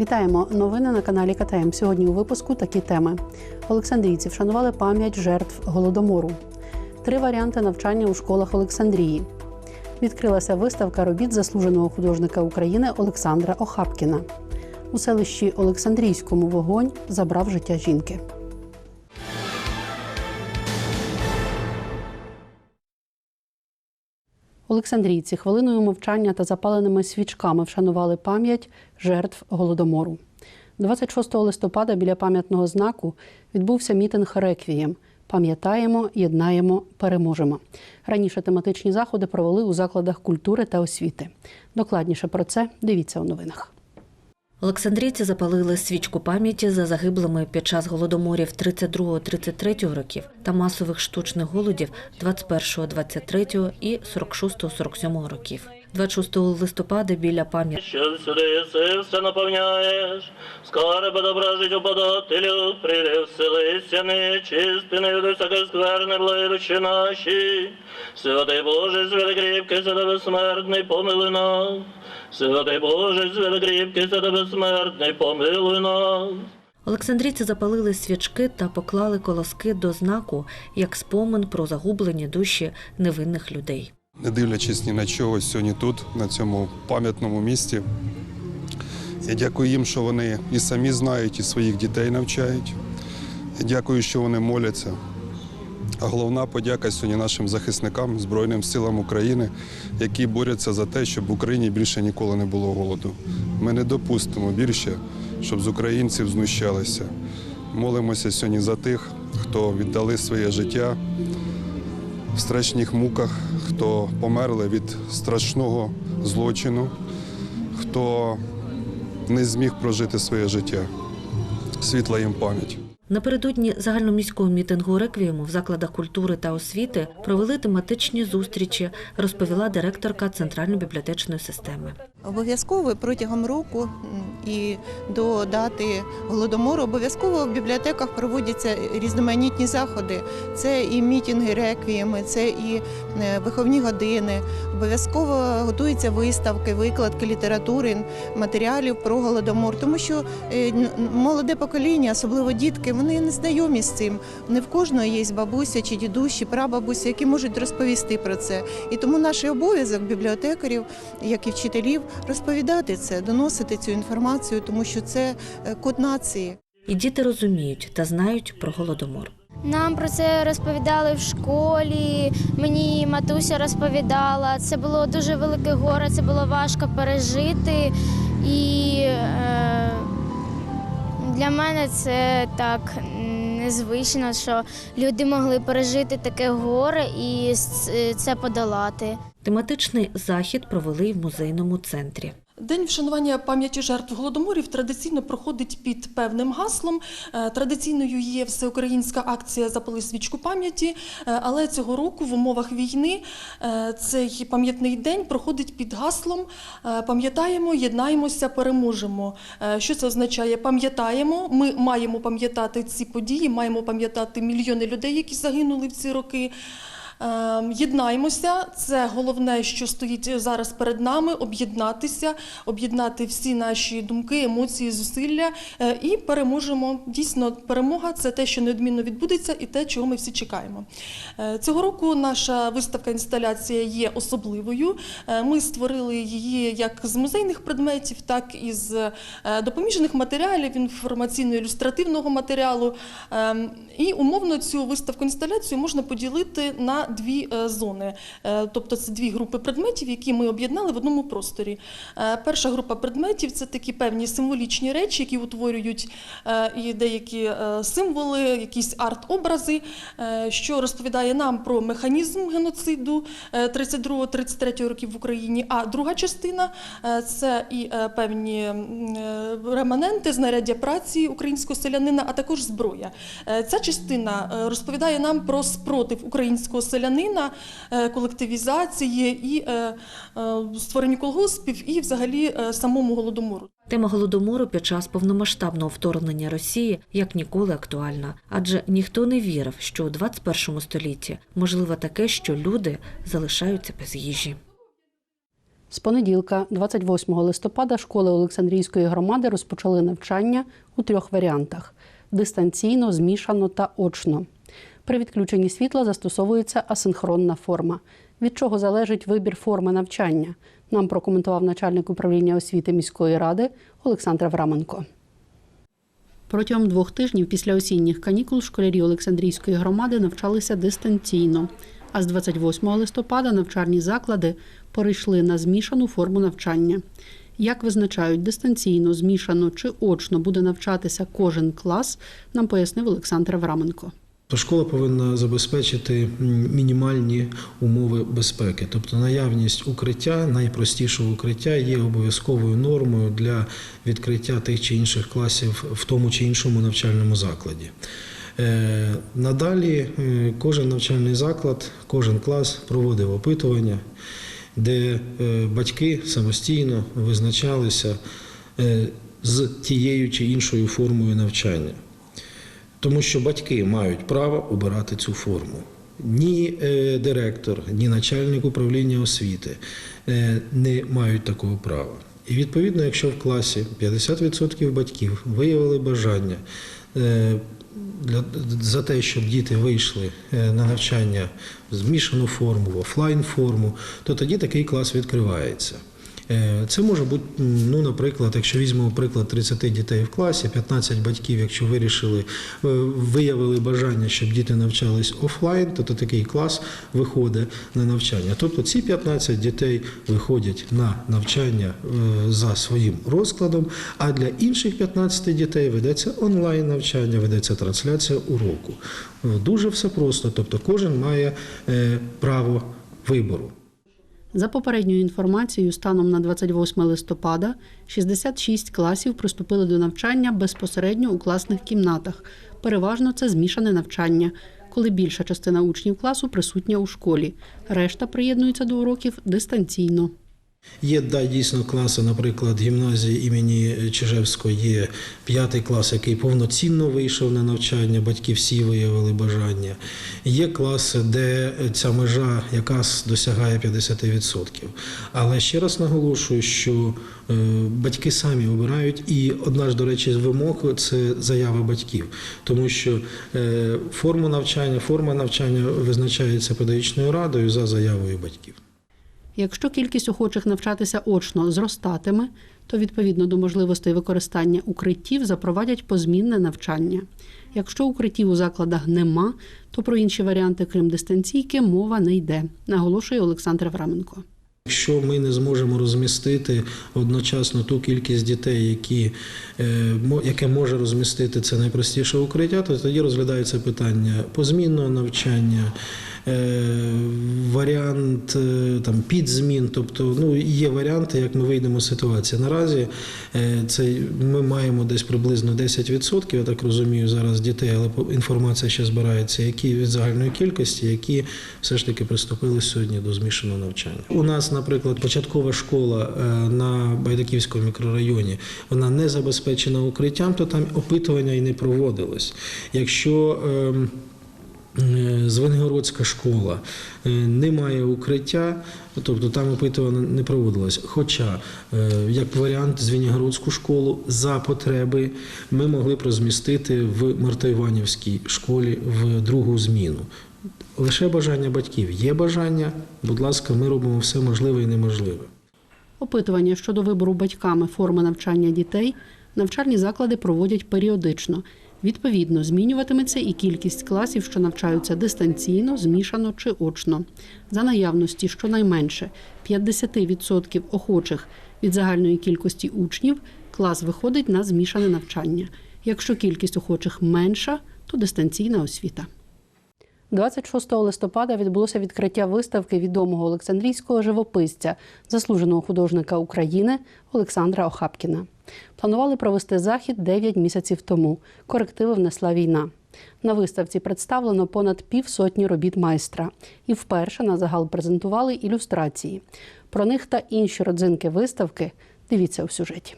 Вітаємо новини на каналі КТМ. Сьогодні у випуску такі теми: Олександрійці вшанували пам'ять жертв голодомору, три варіанти навчання у школах Олександрії. Відкрилася виставка робіт заслуженого художника України Олександра Охапкіна. У селищі Олександрійському вогонь забрав життя жінки. Олександрійці хвилиною мовчання та запаленими свічками вшанували пам'ять жертв голодомору. 26 листопада біля пам'ятного знаку відбувся мітинг Реквієм. Пам'ятаємо, єднаємо, переможемо. Раніше тематичні заходи провели у закладах культури та освіти. Докладніше про це дивіться у новинах. Олександрійці запалили свічку пам'яті за загиблими під час голодоморів 32-33 років та масових штучних голодів 21-23 і 46-47 років. 26 листопада біля пам'яті Що сюди все наповняєш, скарби добра життю подателю, прийди вселися нечисти, не від всяке скверне, блидучі наші. Святий Боже, святий кріпкий, святий безсмертний, помилуй нас. Святий Боже, святий кріпкий, святий безсмертний, помилуй нас. Олександрійці запалили свічки та поклали колоски до знаку як спомин про загублені душі невинних людей. Не дивлячись ні на чого сьогодні тут, на цьому пам'ятному місці. Я дякую їм, що вони і самі знають, і своїх дітей навчають. Я дякую, що вони моляться. А головна подяка сьогодні нашим захисникам, Збройним силам України, які борються за те, щоб в Україні більше ніколи не було голоду. Ми не допустимо більше, щоб з українців знущалися. Молимося сьогодні за тих, хто віддали своє життя в страшних муках, хто померли від страшного злочину, хто не зміг прожити своє життя. Світла їм пам'ять. Напередодні загальноміського мітингу реквієму в закладах культури та освіти провели тематичні зустрічі, розповіла директорка Центральної бібліотечної системи. Обов'язково протягом року і до дати голодомору обов'язково в бібліотеках проводяться різноманітні заходи. Це і мітинги, реквієми, це і е, виховні години. Обов'язково готуються виставки, викладки літератури, матеріалів про голодомор, тому що е, молоде покоління, особливо дітки, вони не знайомі з цим. Не в кожного є бабуся чи дідусь, чи прабабуся, які можуть розповісти про це. І тому наш обов'язок бібліотекарів, як і вчителів, розповідати це, доносити цю інформацію, тому що це е, код нації. І діти розуміють та знають про голодомор. Нам про це розповідали в школі. Мені матуся розповідала. Це було дуже велике горе, це було важко пережити. І е, для мене це так незвично, що люди могли пережити таке горе і це подолати. Тематичний захід провели в музейному центрі. День вшанування пам'яті жертв голодоморів традиційно проходить під певним гаслом. Е, Традиційною є всеукраїнська акція Запали свічку пам'яті, е, але цього року в умовах війни е, цей пам'ятний день проходить під гаслом Пам'ятаємо, єднаємося, переможемо. Що це означає? Пам'ятаємо, ми маємо пам'ятати ці події, маємо пам'ятати мільйони людей, які загинули в ці роки. Ем, Єднаймося, це головне, що стоїть зараз перед нами: об'єднатися, об'єднати всі наші думки, емоції, зусилля е, і переможемо. Дійсно, перемога це те, що неодмінно відбудеться, і те, чого ми всі чекаємо. Е, Цього року наша виставка інсталяція є особливою. Е, Ми створили її як з музейних предметів, так і з допоміжних матеріалів, інформаційно-ілюстративного матеріалу. Ем, І умовно цю виставку інсталяцію можна поділити на дві е, зони. Е, Тобто це дві групи предметів, які ми об'єднали в одному просторі. Е, Перша група предметів це такі певні символічні речі, які утворюють і деякі символи, якісь арт-образи, що розповідає нам про механізм геноциду е, 32-33 років в Україні. А друга частина це і певні реманенти, знаряддя праці українського селянина, а також зброя. Ця частина розповідає нам про спротив українського селянина, е, колективізації і е, е, створенню колгоспів, і взагалі самому голодомору. Тема голодомору під час повномасштабного вторгнення Росії як ніколи актуальна, адже ніхто не вірив, що у 21 столітті можливо таке, що люди залишаються без їжі. З понеділка, 28 листопада, школи Олександрійської громади розпочали навчання у трьох варіантах: дистанційно, змішано та очно. При відключенні світла застосовується асинхронна форма. Від чого залежить вибір форми навчання? Нам прокоментував начальник управління освіти міської ради Олександр Авраменко. Протягом двох тижнів після осінніх канікул школярі Олександрійської громади навчалися дистанційно. А з 28 листопада навчальні заклади перейшли на змішану форму навчання. Як визначають дистанційно, змішано чи очно буде навчатися кожен клас, нам пояснив Олександр Авраменко. Школа повинна забезпечити мінімальні умови безпеки, тобто наявність укриття, найпростішого укриття є обов'язковою нормою для відкриття тих чи інших класів в тому чи іншому навчальному закладі. Е, Надалі е, кожен навчальний заклад, кожен клас проводив опитування, де е, батьки самостійно визначалися з тією чи іншою формою навчання. Тому що батьки мають право обирати цю форму. Ні е, директор, ні начальник управління освіти е, не мають такого права. І відповідно, якщо в класі 50% батьків виявили бажання е, для, за те, щоб діти вийшли на навчання в змішану форму, в офлайн форму, то тоді такий клас відкривається. Е, Це може бути, ну, наприклад, якщо візьмемо приклад 30 дітей в класі, 15 батьків, якщо вирішили, е, виявили бажання, щоб діти навчались офлайн, то, то такий клас виходить на навчання. Тобто ці 15 дітей виходять на навчання е, за своїм розкладом, а для інших 15 дітей ведеться онлайн навчання, ведеться трансляція уроку. Дуже все просто, тобто кожен має право вибору. За попередньою інформацією, станом на 28 листопада 66 класів приступили до навчання безпосередньо у класних кімнатах. Переважно це змішане навчання, коли більша частина учнів класу присутня у школі. Решта приєднуються до уроків дистанційно. Є да, дійсно класи, наприклад, гімназії імені Чижевського є п'ятий клас, який повноцінно вийшов на навчання, батьки всі виявили бажання. Є класи, де ця межа якраз досягає 50%. Але ще раз наголошую, що е, батьки самі обирають, і одна ж, до речі, вимог це заява батьків, тому що е, форму навчання, форма навчання визначається педагогічною радою за заявою батьків. Якщо кількість охочих навчатися очно зростатиме, то відповідно до можливостей використання укриттів запровадять позмінне навчання. Якщо укриттів у закладах нема, то про інші варіанти, крім дистанційки, мова не йде, наголошує Олександр Авраменко. Якщо ми не зможемо розмістити одночасно ту кількість дітей, які, е, яке може розмістити це найпростіше укриття, то тоді розглядається питання позмінного навчання, варіант е, там, підзмін. Тобто ну, є варіанти, як ми вийдемо з ситуації. Наразі е, це, ми маємо десь приблизно 10%, я так розумію, зараз дітей, але інформація ще збирається, які від загальної кількості, які все ж таки приступили сьогодні до змішаного навчання. У нас, наприклад, початкова школа е, на Байдаківському мікрорайоні, вона не забезпечена укриттям, то там опитування і не проводилось. Якщо ем, е, Звенигородська школа е, не має укриття, тобто там опитування не проводилось. Хоча, е, як варіант, Звенигородську школу за потреби ми могли б розмістити в Мартоіванівській школі в другу зміну. Лише бажання батьків. Є бажання, будь ласка, ми робимо все можливе і неможливе. Опитування щодо вибору батьками форми навчання дітей навчальні заклади проводять періодично. Відповідно, змінюватиметься і кількість класів, що навчаються дистанційно, змішано чи очно. За наявності щонайменше 50% охочих від загальної кількості учнів клас виходить на змішане навчання. Якщо кількість охочих менша, то дистанційна освіта. 26 листопада відбулося відкриття виставки відомого олександрійського живописця, заслуженого художника України Олександра Охапкіна. Планували провести захід 9 місяців тому. Корективи внесла війна. На виставці представлено понад півсотні робіт майстра, і вперше на загал презентували ілюстрації. Про них та інші родзинки виставки дивіться у сюжеті.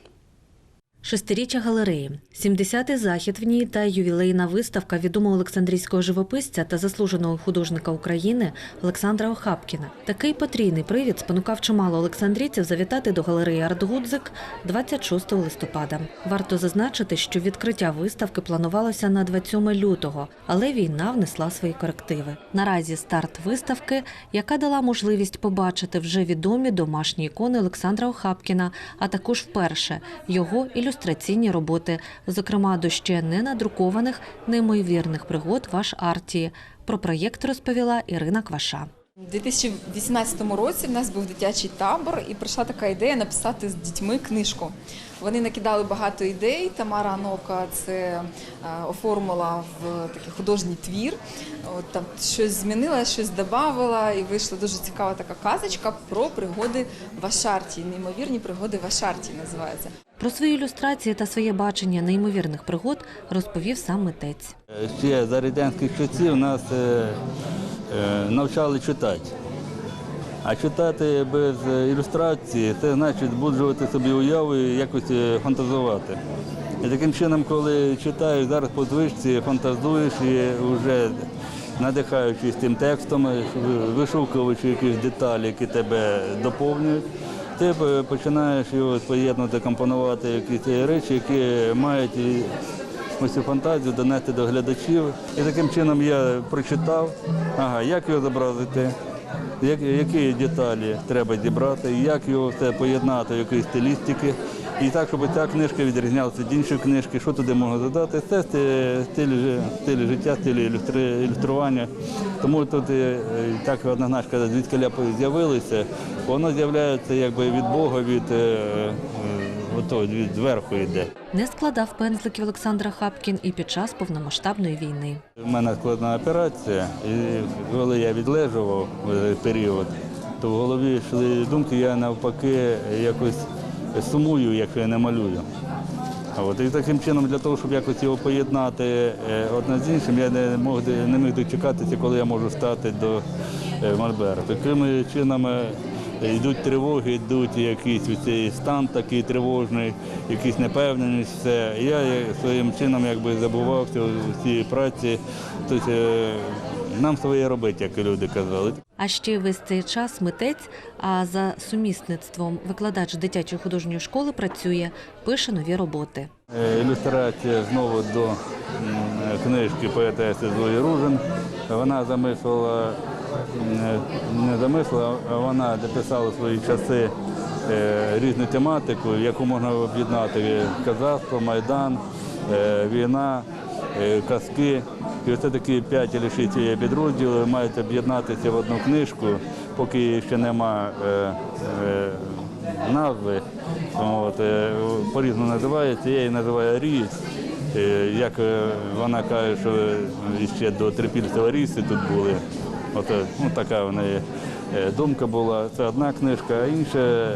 Шестиріччя галереї, 70-й захід в ній та ювілейна виставка відомого олександрійського живописця та заслуженого художника України Олександра Охапкіна. Такий потрійний привід спонукав чимало олександрійців завітати до галереї Артгудзик 26 листопада. Варто зазначити, що відкриття виставки планувалося на 27 лютого, але війна внесла свої корективи. Наразі старт виставки, яка дала можливість побачити вже відомі домашні ікони Олександра Охапкіна, а також вперше його ілюстраційні роботи, зокрема до ще не надрукованих неймовірних пригод ваш Артії. Про проєкт розповіла Ірина Кваша. У 2018 році в нас був дитячий табор, і прийшла така ідея написати з дітьми книжку. Вони накидали багато ідей. Тамара Анока це е, оформила в такий художній твір. От там щось змінила, щось додавала, і вийшла дуже цікава така казочка про пригоди в Ашарті. Неймовірні пригоди в Ашарті називається. Про свої ілюстрації та своє бачення неймовірних пригод розповів сам митець. Ще за радянських часів нас е, е, навчали читати. А читати без е, ілюстрації це значить збуджувати собі уяву і якось е, фантазувати. І таким чином, коли читаєш зараз по звичці, фантазуєш і вже надихаючись тим текстом, е, вишукуючи якісь деталі, які тебе доповнюють, ти починаєш його поєднувати, компонувати якісь речі, які мають ось фантазію донести до глядачів. І таким чином я прочитав, ага, як його зобразити, які деталі треба зібрати, як його все поєднати в якоїсь стилістики. І так, щоб ця книжка відрізнялася від іншої книжки, що туди можна додати, це стиль, стиль життя, стиль ілюстрування. Тому тут е, так однозначно звідки з'явилися, воно з'являється якби від Бога, від, е, ото, від йде. Не складав пензликів Олександра Хапкін і під час повномасштабної війни. У мене складна операція, і коли я відлежував е, період, то в голові йшли думки, я навпаки якось сумую, якщо я не малюю. От, і таким чином, для того, щоб якось його поєднати е, одне з іншим, я не мог не міг дочекатися, коли я можу стати до е, Мольбера. Такими чинами йдуть тривоги, йдуть якийсь цей стан такий тривожний, якийсь непевненість, все. Я е, своїм чином якби забувався у цій праці. Тобто е, нам своє робити, як люди казали. А ще весь цей час митець, а за сумісництвом викладач дитячої художньої школи працює, пише нові роботи. Е, Ілюстрація знову до книжки поетеси Зої Ружин. Вона замислила, не замислила, вона дописала свої часи е, різну тематику, яку можна об'єднати казахство, майдан, е, війна, е, казки. І оце такі п'ять чи шість підрозділів мають об'єднатися в одну книжку, поки ще нема назви. По-різному називається, я її називаю Ріс. Е, Як вона каже, що ще до Трипільцева Ріси тут були. От, е, ну, така в неї е, думка була. Це одна книжка, а інша е,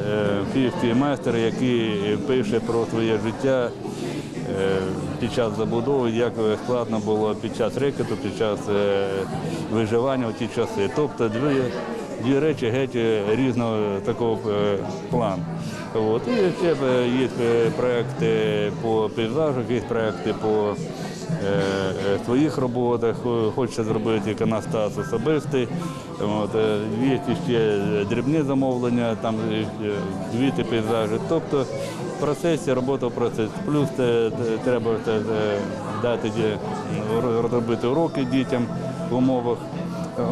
київський майстер, який пише про своє життя е, під час забудови, як складно було під час рекету, під час е, виживання в ті часи. Тобто дві, дві речі геть е, різного такого е, плану. От. І ще е, є е, проекти по пейзажах, є проекти по е, е, своїх роботах, Хо- хочеться зробити іконостас особистий. От, е, є ще дрібні замовлення, там е, квіти, пейзажі. Тобто в процесі, робота в процесі. Плюс е, те- треба те, е, дати ді- ро- розробити уроки дітям в умовах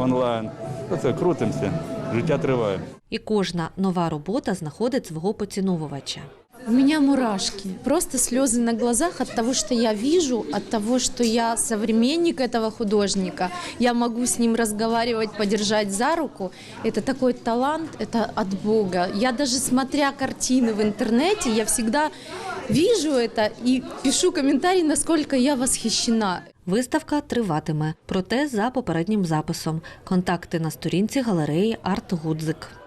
онлайн. Оце крутимося, життя триває. І кожна нова робота знаходить свого поціновувача. У меня мурашки, просто слезы на глазах от того, что я вижу, от того, что я современник этого художника. Я могу с ним разговаривать, подержать за руку. Это такой талант, это от Бога. Я даже смотря картины в интернете, я всегда вижу это и пишу комментарий, насколько я восхищена. Виставка триватиме, проте за попереднім записом. Контакти на сторінці галереї Арт Гудзик.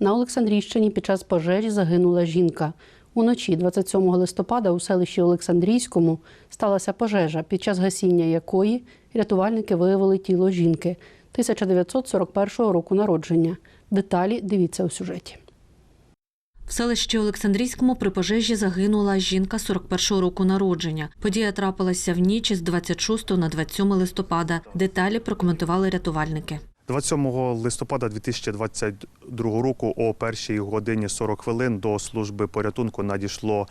На Олександрійщині під час пожежі загинула жінка. Уночі 27 листопада у селищі Олександрійському сталася пожежа, під час гасіння якої рятувальники виявили тіло жінки 1941 року народження. Деталі дивіться у сюжеті. В селищі Олександрійському при пожежі загинула жінка 41-го року народження. Подія трапилася в ніч з 26 на 27 листопада. Деталі прокоментували рятувальники. 27 листопада 2022 року о першій годині 40 хвилин до служби порятунку надійшло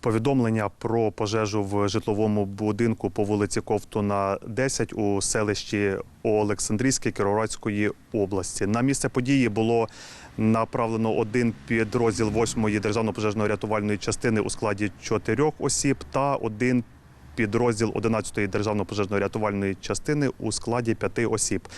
повідомлення про пожежу в житловому будинку по вулиці Ковтуна, 10 у селищі Олександрійське Кіровоградської області. На місце події було направлено один підрозділ 8-ї державно-пожежної рятувальної частини у складі чотирьох осіб та один підрозділ 11-ї державно-пожежно-рятувальної частини у складі п'яти осіб.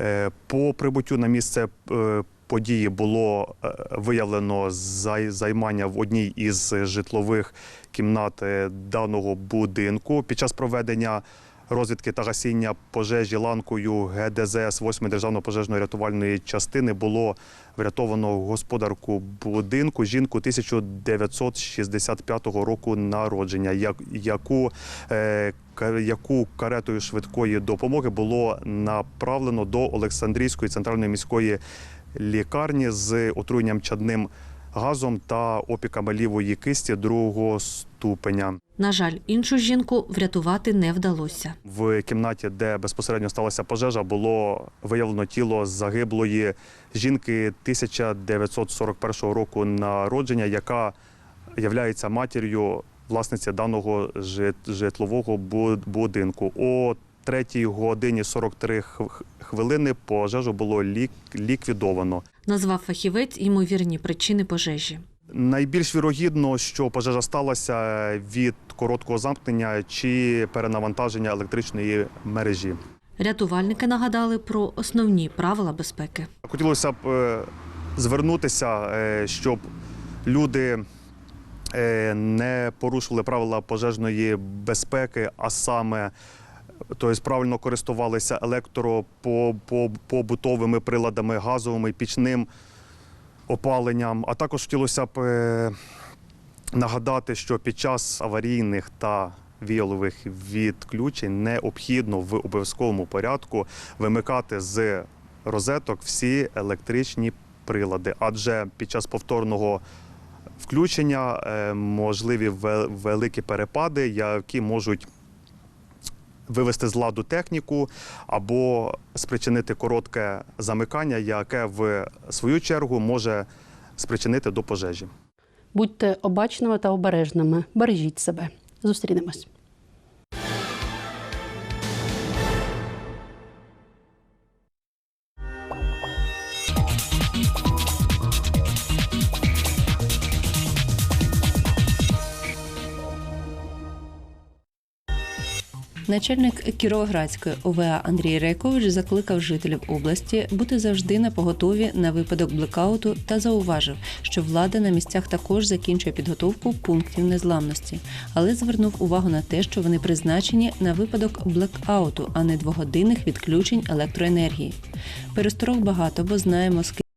Е, По прибуттю на місце е, події було е, виявлено займання в одній із житлових кімнат даного будинку. Під час проведення розвідки та гасіння пожежі ланкою ГДЗС 8 державно пожежної рятувальної частини було врятовано господарку будинку жінку 1965 року народження, яку, е, яку каретою швидкої допомоги було направлено до Олександрійської центральної міської лікарні з отруєнням чадним газом та опіками лівої кисті другого ступеня. На жаль, іншу жінку врятувати не вдалося. В кімнаті, де безпосередньо сталася пожежа, було виявлено тіло загиблої жінки 1941 року народження, яка являється матір'ю власниці даного житлового будинку. О 3 годині 43 хвилини пожежу було лік- ліквідовано. Назвав фахівець ймовірні причини пожежі. Найбільш вірогідно, що пожежа сталася від короткого замкнення чи перенавантаження електричної мережі. Рятувальники нагадали про основні правила безпеки. Хотілося б е, звернутися, е, щоб люди е, не порушили правила пожежної безпеки, а саме тобто правильно користувалися електропобутовими приладами, газовими, пічним опаленням. А також хотілося б е, нагадати, що під час аварійних та віолових відключень необхідно в обов'язковому порядку вимикати з розеток всі електричні прилади, адже під час повторного включення е, можливі великі перепади, які можуть вивести з ладу техніку або спричинити коротке замикання, яке в свою чергу може спричинити до пожежі. Будьте обачними та обережними. Бережіть себе. Зустрінемось. Начальник Кіровоградської ОВА Андрій Рекович закликав жителів області бути завжди на поготові на випадок блекауту та зауважив, що влада на місцях також закінчує підготовку пунктів незламності, але звернув увагу на те, що вони призначені на випадок блекауту, а не двогодинних відключень електроенергії. Пересторог багато, бо знаємо, скільки